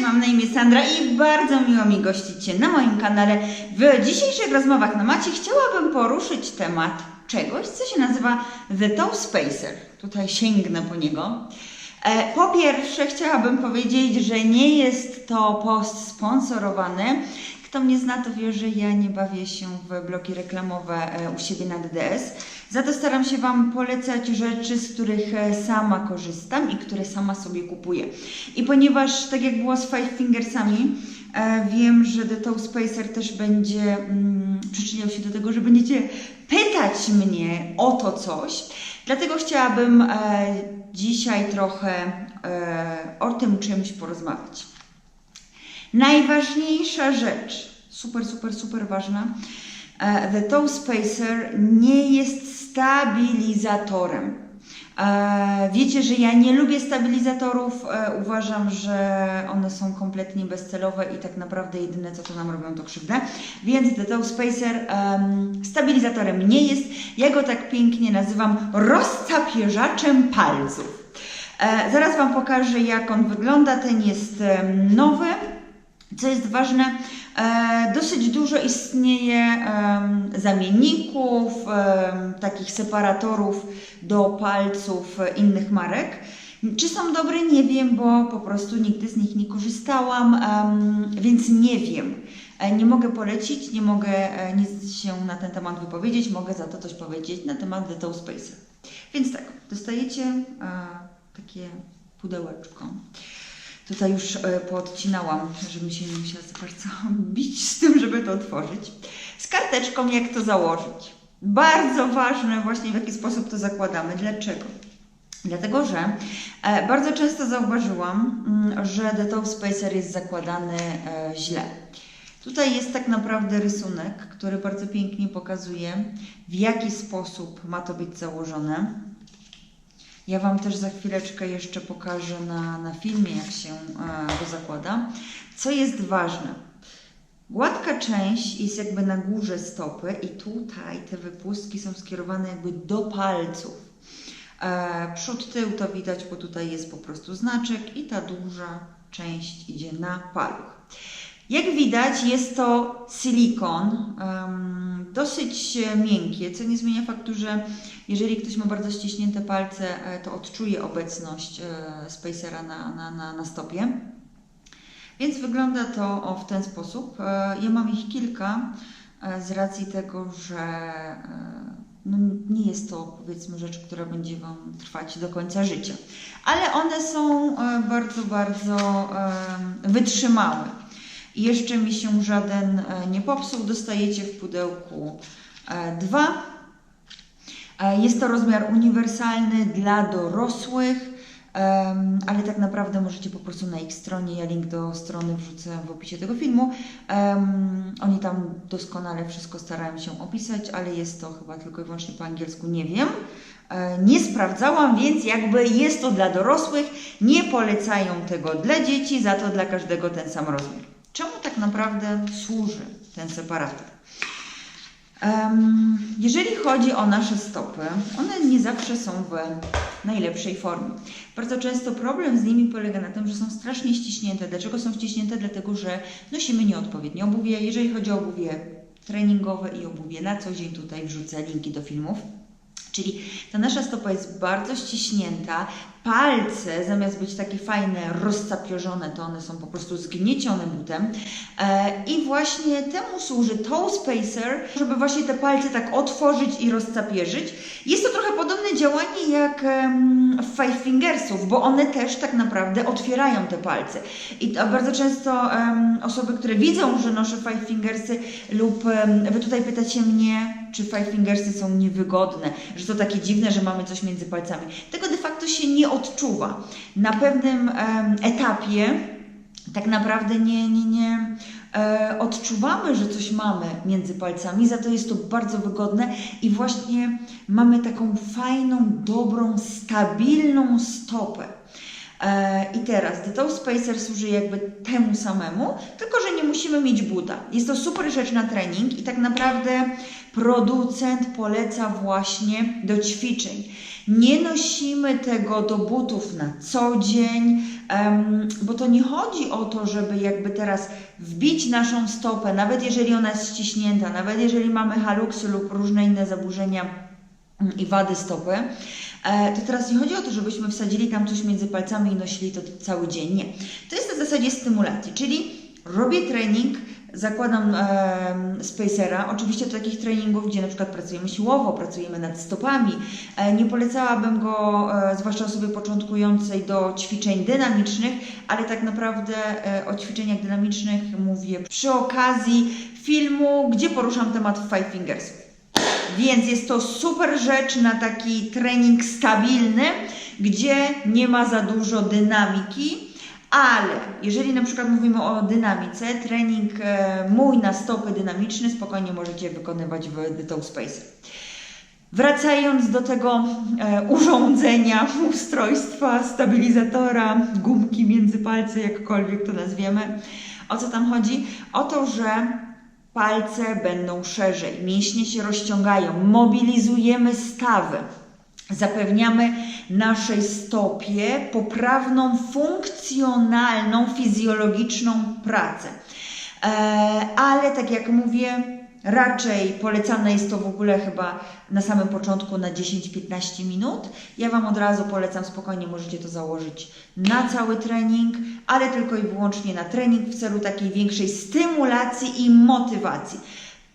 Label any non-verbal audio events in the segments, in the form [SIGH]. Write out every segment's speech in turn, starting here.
Mam na imię Sandra i bardzo miło mi gościć Cię na moim kanale. W dzisiejszych rozmowach na macie chciałabym poruszyć temat czegoś, co się nazywa The Toe Spacer. Tutaj sięgnę po niego. E, Po pierwsze chciałabym powiedzieć, że nie jest to post sponsorowany. Kto mnie zna, to wie, że ja nie bawię się w bloki reklamowe e, u siebie na DDS. Za to staram się Wam polecać rzeczy, z których e, sama korzystam i które sama sobie kupuję. I ponieważ, tak jak było z Five Fingersami, e, wiem, że The Toe Spacer też będzie mm, przyczyniał się do tego, że będziecie pytać mnie o to coś. Dlatego chciałabym e, dzisiaj trochę e, o tym czymś porozmawiać. Najważniejsza rzecz, super, super, super ważna, e, The Toe Spacer nie jest stabilizatorem. E, Wiecie, że ja nie lubię stabilizatorów. e, Uważam, że one są kompletnie bezcelowe i tak naprawdę jedyne co to nam robią to krzywdę. Więc The Toe Spacer em, stabilizatorem nie jest. Ja go tak pięknie nazywam rozcapierzaczem palców. Zaraz Wam pokażę jak on wygląda. Ten jest nowy. Co jest ważne, e, dosyć dużo istnieje zamienników, takich separatorów do palców e, innych marek. Czy są dobre? Nie wiem, bo po prostu nigdy z nich nie korzystałam, więc nie wiem. E, Nie mogę polecić, nie mogę nic się na ten temat wypowiedzieć, mogę za to coś powiedzieć na temat The Toe Spacer. Więc tak, dostajecie takie pudełeczko. Tutaj już e, poodcinałam, żebym się nie musiała za bardzo [LAUGHS] bić z tym, żeby to otworzyć. Z karteczką, jak to założyć. Bardzo ważne właśnie w jaki sposób to zakładamy. Dlaczego? Dlatego, że e, bardzo często zauważyłam, mm, że The Toe Spacer jest zakładany e, źle. Tutaj jest tak naprawdę rysunek, który bardzo pięknie pokazuje, w jaki sposób ma to być założone. Ja Wam też za chwileczkę jeszcze pokażę na, na filmie, jak się e, go zakłada. Co jest ważne? Gładka część jest jakby na górze stopy i tutaj te wypustki są skierowane jakby do palców. E, przód, tył to widać, bo tutaj jest po prostu znaczek i ta duża część idzie na paluch. Jak widać, jest to silikon, dosyć e, miękkie, co nie zmienia faktu, że jeżeli ktoś ma bardzo ściśnięte palce, e, to odczuje obecność e, spacera na, na, na, na stopie. Więc wygląda to w ten sposób. Ja mam ich kilka z racji tego, że no, nie jest to powiedzmy rzecz, która będzie Wam trwać do końca życia. Ale one są bardzo, bardzo wytrzymałe. Jeszcze mi się żaden e, nie popsuł. Dostajecie w pudełku e, dwa. E, Jest to rozmiar uniwersalny dla dorosłych, ale tak naprawdę możecie po prostu na ich stronie, ja link do strony wrzucę w opisie tego filmu. Oni tam doskonale wszystko starają się opisać, ale jest to chyba tylko i wyłącznie po angielsku, nie wiem. Nie sprawdzałam, więc jakby jest to dla dorosłych, nie polecają tego dla dzieci, za to dla każdego ten sam rozmiar. Czemu tak naprawdę służy ten separator? Jeżeli chodzi o nasze stopy, one nie zawsze są w najlepszej formie. Bardzo często problem z nimi polega na tym, że są strasznie ściśnięte. Dlaczego są ściśnięte? Dlatego, że nosimy nieodpowiednie obuwie. Jeżeli chodzi o obuwie treningowe i obuwie na co dzień, tutaj wrzucę linki do filmów. Czyli ta nasza stopa jest bardzo ściśnięta. Palce, zamiast być takie fajne, rozcapierzone, to one są po prostu zgniecione butem. E, I właśnie temu służy toe spacer, żeby właśnie te palce tak otworzyć i rozcapierzyć. Jest to trochę podobne działanie jak w Five Fingersów, bo one też tak naprawdę otwierają te palce. I bardzo często osoby, które widzą, że noszę Five Fingersy lub Wy tutaj pytacie mnie, czy Five Fingersy są niewygodne, że to takie dziwne, że mamy coś między palcami. Tego de facto się nie odczuwa. Na pewnym etapie tak naprawdę nie, nie, nie e, odczuwamy, że coś mamy między palcami, za to jest to bardzo wygodne i właśnie mamy taką fajną, dobrą, stabilną stopę. E, I teraz Toe Spacer służy jakby temu samemu, tylko że nie musimy mieć buta. Jest to super rzecz na trening i tak naprawdę producent poleca właśnie do ćwiczeń. Nie nosimy tego do butów na co dzień, bo to nie chodzi o to, żeby jakby teraz wbić naszą stopę, nawet jeżeli ona jest ściśnięta, nawet jeżeli mamy haluksy lub różne inne zaburzenia mm, i wady stopy, e, to teraz nie chodzi o to, żebyśmy wsadzili tam coś między palcami i nosili to cały dzień. Nie. To jest na zasadzie stymulacji, czyli robię trening, zakładam e, spacera. Oczywiście do takich treningów, gdzie na przykład pracujemy siłowo, pracujemy nad stopami. E, nie polecałabym go, e, zwłaszcza osobie początkującej, do ćwiczeń dynamicznych, ale tak naprawdę e, o ćwiczeniach dynamicznych mówię przy okazji filmu, gdzie poruszam temat Five Fingers. Więc jest to super rzecz na taki trening stabilny, gdzie nie ma za dużo dynamiki, ale jeżeli na przykład mówimy o dynamice, trening e, mój na stopy dynamiczny spokojnie możecie wykonywać w Toe Spacer. Wracając do tego e, urządzenia, [LAUGHS] ustrojstwa, stabilizatora, gumki między palce, jakkolwiek to nazwiemy, o co tam chodzi? O to, że palce będą szerzej, mięśnie się rozciągają, mobilizujemy stawy. Zapewniamy naszej stopie poprawną, funkcjonalną, fizjologiczną pracę. E, ale tak jak mówię, raczej polecane jest to w ogóle chyba na samym początku na 10-15 minut. Ja Wam od razu polecam, spokojnie możecie to założyć na cały trening, ale tylko i wyłącznie na trening w celu takiej większej stymulacji i motywacji.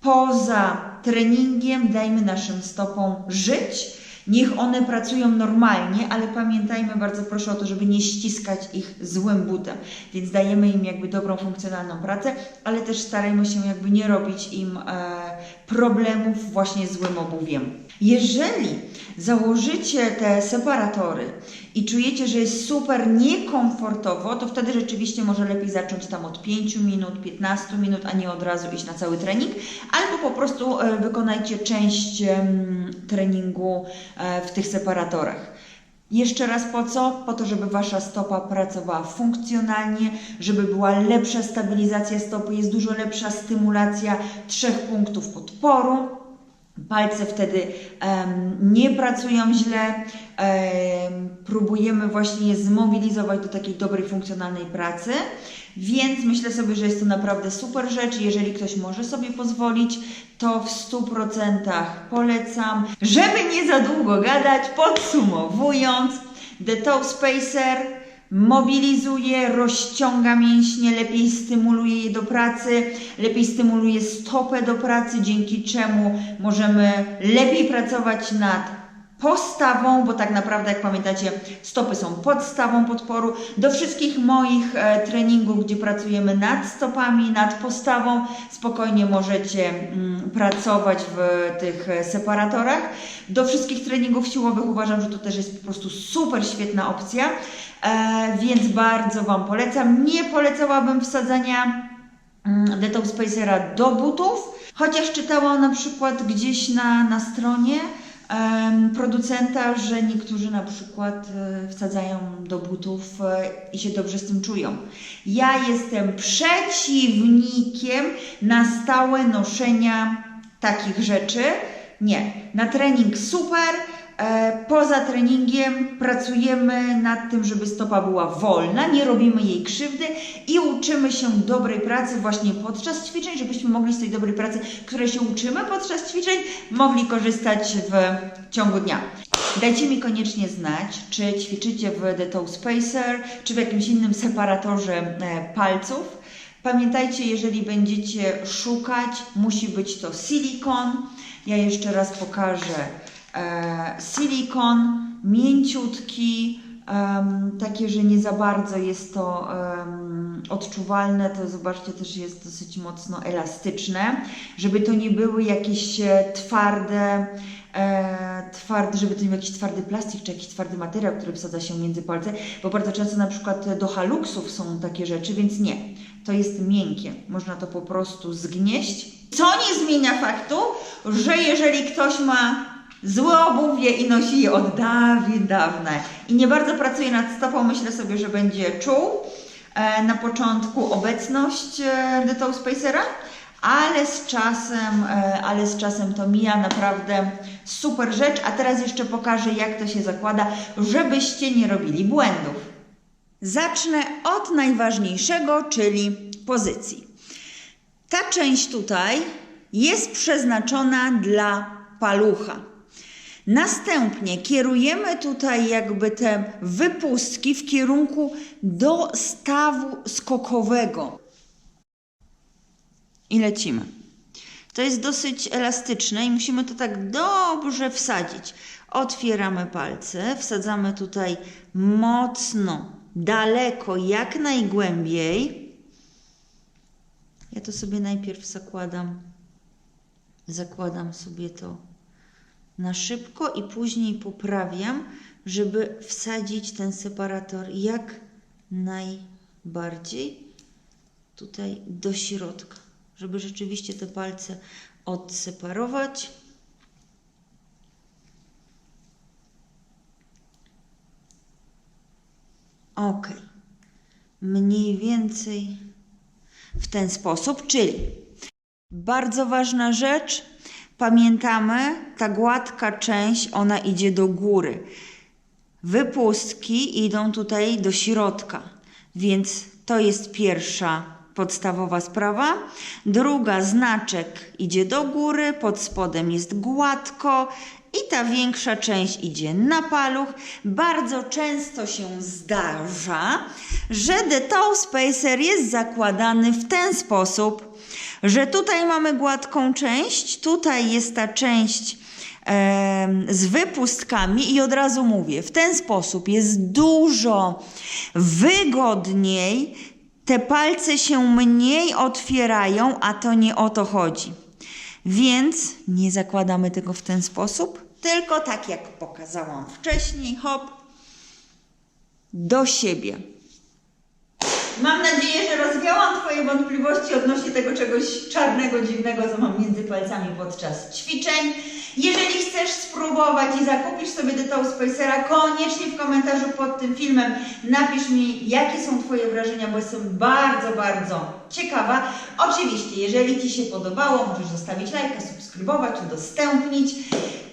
Poza treningiem dajmy naszym stopom żyć. Niech one pracują normalnie, ale pamiętajmy bardzo proszę o to, żeby nie ściskać ich złym butem. Więc dajemy im jakby dobrą, funkcjonalną pracę, ale też starajmy się jakby nie robić im e, problemów właśnie złym obuwiem. Jeżeli założycie te separatory i czujecie, że jest super niekomfortowo, to wtedy rzeczywiście może lepiej zacząć tam od 5 minut, 15 minut, a nie od razu iść na cały trening, albo po prostu e, wykonajcie część treningu e, w tych separatorach. Jeszcze raz po co? Po to, żeby Wasza stopa pracowała funkcjonalnie, żeby była lepsza stabilizacja stopy, jest dużo lepsza stymulacja trzech punktów podporu. Palce wtedy em, nie pracują źle, em, próbujemy właśnie je zmobilizować do takiej dobrej, funkcjonalnej pracy, więc myślę sobie, że jest to naprawdę super rzecz. Jeżeli ktoś może sobie pozwolić, to w 100% polecam. Żeby nie za długo gadać, podsumowując, The Toe Spacer mobilizuje, rozciąga mięśnie, lepiej stymuluje je do pracy, lepiej stymuluje stopę do pracy, dzięki czemu możemy lepiej pracować nad postawą, bo tak naprawdę, jak pamiętacie, stopy są podstawą podporu. Do wszystkich moich e, treningów, gdzie pracujemy nad stopami, nad postawą, spokojnie możecie mm, pracować w tych e, separatorach. Do wszystkich treningów siłowych uważam, że to też jest po prostu super świetna opcja, więc bardzo Wam polecam. Nie polecałabym wsadzania mm, Detox Spacera do butów, chociaż czytałam na przykład gdzieś na, na stronie, producenta, że niektórzy na przykład e, wsadzają do butów e, i się dobrze z tym czują. Ja jestem przeciwnikiem na stałe noszenia takich rzeczy. Nie, na trening super. E, Poza treningiem pracujemy nad tym, żeby stopa była wolna, nie robimy jej krzywdy i uczymy się dobrej pracy właśnie podczas ćwiczeń, żebyśmy mogli z tej dobrej pracy, której się uczymy podczas ćwiczeń, mogli korzystać w ciągu dnia. Dajcie mi koniecznie znać, czy ćwiczycie w The Toe Spacer, czy w jakimś innym separatorze e, palców. Pamiętajcie, jeżeli będziecie szukać, musi być to silikon. Ja jeszcze raz pokażę silikon, mięciutki, takie, że nie za bardzo jest to odczuwalne, to zobaczcie też jest dosyć mocno elastyczne, żeby to nie były jakieś e, twarde, e, twardy, żeby to nie był jakiś twardy plastik czy jakiś twardy materiał, który wsadza się między palce, bo bardzo często na przykład do haluksów są takie rzeczy, więc nie. To jest miękkie, można to po prostu zgnieść. Co nie zmienia faktu, że jeżeli ktoś ma złe obuwie i nosi je od dawien dawna i nie bardzo pracuje nad stopą, myślę sobie, że będzie czuł e, na początku obecność e, The Toe Spacera, ale z czasem, e, ale z czasem to mija naprawdę super rzecz, a teraz jeszcze pokażę jak to się zakłada, żebyście nie robili błędów. Zacznę od najważniejszego, czyli pozycji. Ta część tutaj jest przeznaczona dla palucha. Następnie kierujemy tutaj jakby te wypustki w kierunku do stawu skokowego. I lecimy. To jest dosyć elastyczne i musimy to tak dobrze wsadzić. Otwieramy palce, wsadzamy tutaj mocno, daleko, jak najgłębiej. Ja to sobie najpierw zakładam, zakładam sobie to na szybko i później poprawiam, żeby wsadzić ten separator jak najbardziej tutaj do środka, żeby rzeczywiście te palce odseparować. Ok. Mniej więcej w ten sposób, czyli bardzo ważna rzecz, pamiętamy, ta gładka część, ona idzie do góry. Wypustki idą tutaj do środka, więc to jest pierwsza podstawowa sprawa. Druga, znaczek idzie do góry, pod spodem jest gładko i ta większa część idzie na paluch. Bardzo często się zdarza, że The Toe Spacer jest zakładany w ten sposób, że tutaj mamy gładką część, tutaj jest ta część em, z wypustkami i od razu mówię, w ten sposób jest dużo wygodniej, te palce się mniej otwierają, a to nie o to chodzi. Więc nie zakładamy tego w ten sposób, tylko tak jak pokazałam wcześniej, hop, do siebie. Mam nadzieję, że rozwiałam Twoje wątpliwości odnośnie tego czegoś czarnego, dziwnego, co mam między palcami podczas ćwiczeń. Jeżeli chcesz spróbować i zakupisz sobie The Toe Spacera, koniecznie w komentarzu pod tym filmem napisz mi, jakie są Twoje wrażenia, bo jestem bardzo, bardzo ciekawa. Oczywiście, jeżeli Ci się podobało, możesz zostawić lajka, subskrybować, udostępnić.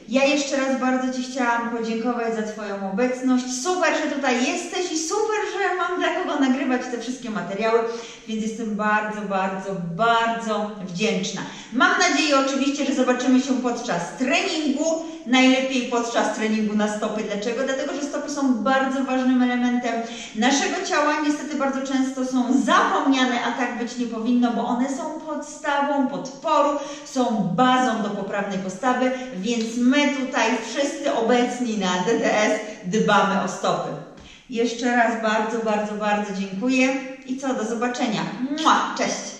Ja jeszcze raz bardzo Ci chciałam podziękować za Twoją obecność. Super, że tutaj jesteś i super, że mam dla kogo nagrywać te wszystkie materiały, więc jestem bardzo, bardzo, bardzo wdzięczna. Mam nadzieję oczywiście, że zobaczymy się podczas treningu, najlepiej podczas treningu na stopy. Dlaczego? Dlatego, że są bardzo ważnym elementem naszego ciała. Niestety bardzo często są zapomniane, a tak być nie powinno, bo one są podstawą podporu, są bazą do poprawnej postawy, więc my tutaj wszyscy obecni na DDS dbamy o stopy. Jeszcze raz bardzo, bardzo, bardzo dziękuję i co, do zobaczenia. Mua, cześć!